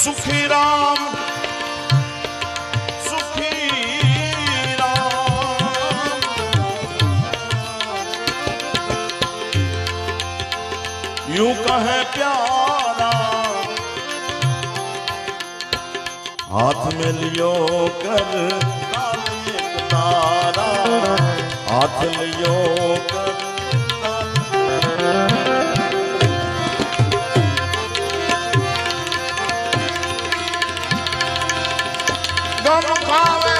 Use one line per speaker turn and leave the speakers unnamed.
સુખી રામ સુખી રામ યુ કહે પ્યારા હાથ મે લ્યો કર તારા હાથ લ્યો કર como cola.